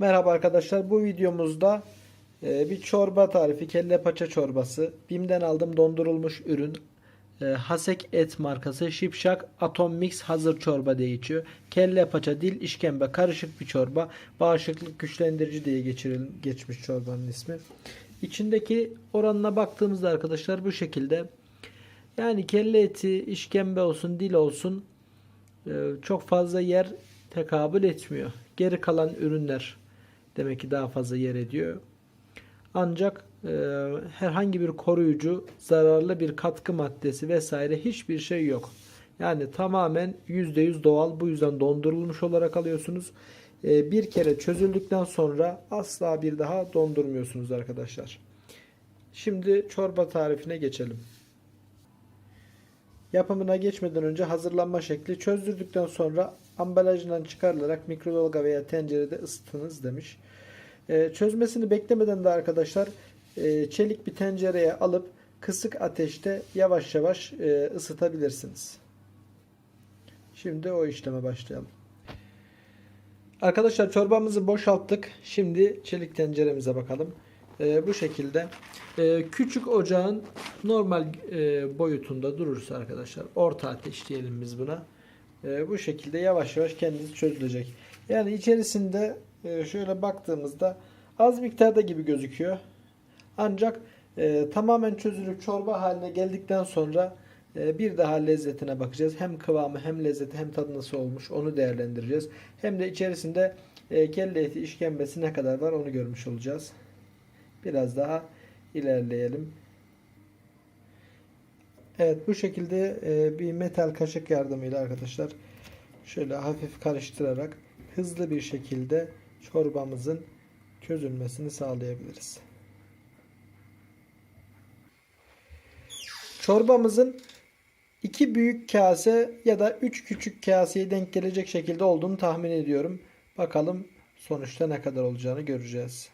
Merhaba arkadaşlar. Bu videomuzda e, bir çorba tarifi, kelle paça çorbası. Bim'den aldım dondurulmuş ürün. E, Hasek et markası Şipşak Atom Mix hazır çorba diye geçiyor. Kelle paça, dil, işkembe karışık bir çorba. Bağışıklık güçlendirici diye geçiril, geçmiş çorbanın ismi. İçindeki oranına baktığımızda arkadaşlar bu şekilde. Yani kelle eti, işkembe olsun, dil olsun e, çok fazla yer tekabül etmiyor. Geri kalan ürünler demek ki daha fazla yer ediyor. Ancak e, herhangi bir koruyucu, zararlı bir katkı maddesi vesaire hiçbir şey yok. Yani tamamen %100 doğal. Bu yüzden dondurulmuş olarak alıyorsunuz. E, bir kere çözüldükten sonra asla bir daha dondurmuyorsunuz arkadaşlar. Şimdi çorba tarifine geçelim. Yapımına geçmeden önce hazırlanma şekli çözdürdükten sonra ambalajından çıkarılarak mikrodalga veya tencerede ısıtınız demiş. Ee, çözmesini beklemeden de arkadaşlar e, çelik bir tencereye alıp kısık ateşte yavaş yavaş e, ısıtabilirsiniz. Şimdi o işleme başlayalım. Arkadaşlar çorbamızı boşalttık. Şimdi çelik tenceremize bakalım. Ee, bu şekilde Ee, küçük ocağın normal e, boyutunda durursa arkadaşlar orta ateş diyelim biz buna. Ee, bu şekilde yavaş yavaş kendisi çözülecek. Yani içerisinde e, şöyle baktığımızda az miktarda gibi gözüküyor. Ancak e, tamamen çözülüp çorba haline geldikten sonra e, bir daha lezzetine bakacağız. Hem kıvamı hem lezzeti hem tadı nasıl olmuş onu değerlendireceğiz. Hem de içerisinde e, kelle eti işkembesi ne kadar var onu görmüş olacağız. Biraz daha ilerleyelim. Evet bu şekilde e, bir metal kaşık yardımıyla arkadaşlar şöyle hafif karıştırarak hızlı bir şekilde çorbamızın çözülmesini sağlayabiliriz. Çorbamızın iki büyük kase ya da üç küçük kaseye denk gelecek şekilde olduğunu tahmin ediyorum. Bakalım sonuçta ne kadar olacağını göreceğiz.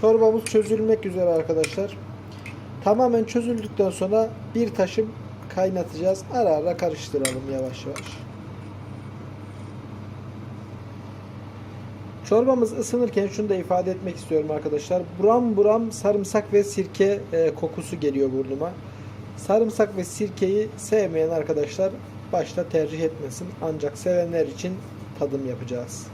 Çorbamız çözülmek üzere arkadaşlar. Tamamen çözüldükten sonra bir taşım kaynatacağız. Ara ara karıştıralım yavaş yavaş. Çorbamız ısınırken şunu da ifade etmek istiyorum arkadaşlar. Buram buram sarımsak ve sirke e, kokusu geliyor burnuma. Sarımsak ve sirkeyi sevmeyen arkadaşlar başta tercih etmesin. Ancak sevenler için tadım yapacağız.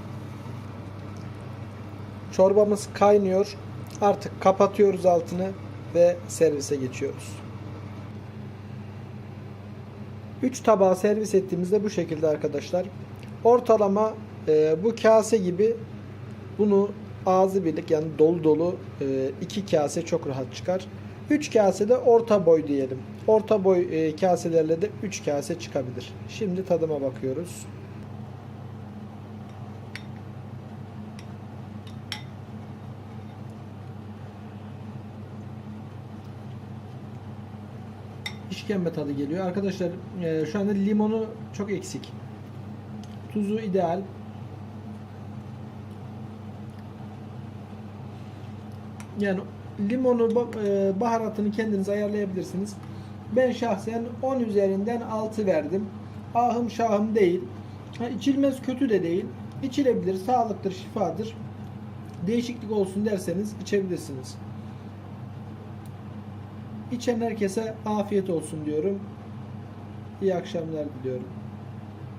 Çorbamız kaynıyor. Artık kapatıyoruz altını ve servise geçiyoruz. 3 tabağı servis ettiğimizde bu şekilde arkadaşlar. Ortalama e, bu kase gibi bunu ağzı birlik yani dolu dolu 2 e, kase çok rahat çıkar. 3 kase de orta boy diyelim. Orta boy e, kaselerle de 3 kase çıkabilir. Şimdi tadıma bakıyoruz. İşkembe tadı geliyor. Arkadaşlar e, şu anda limonu çok eksik. Tuzu ideal. Yani limonu e, baharatını kendiniz ayarlayabilirsiniz. Ben şahsen 10 üzerinden 6 verdim. Ahım şahım değil. Ha, içilmez kötü de değil. İçilebilir, sağlıktır, şifadır. Değişiklik olsun derseniz içebilirsiniz. İçen herkese afiyet olsun diyorum. İyi akşamlar diliyorum.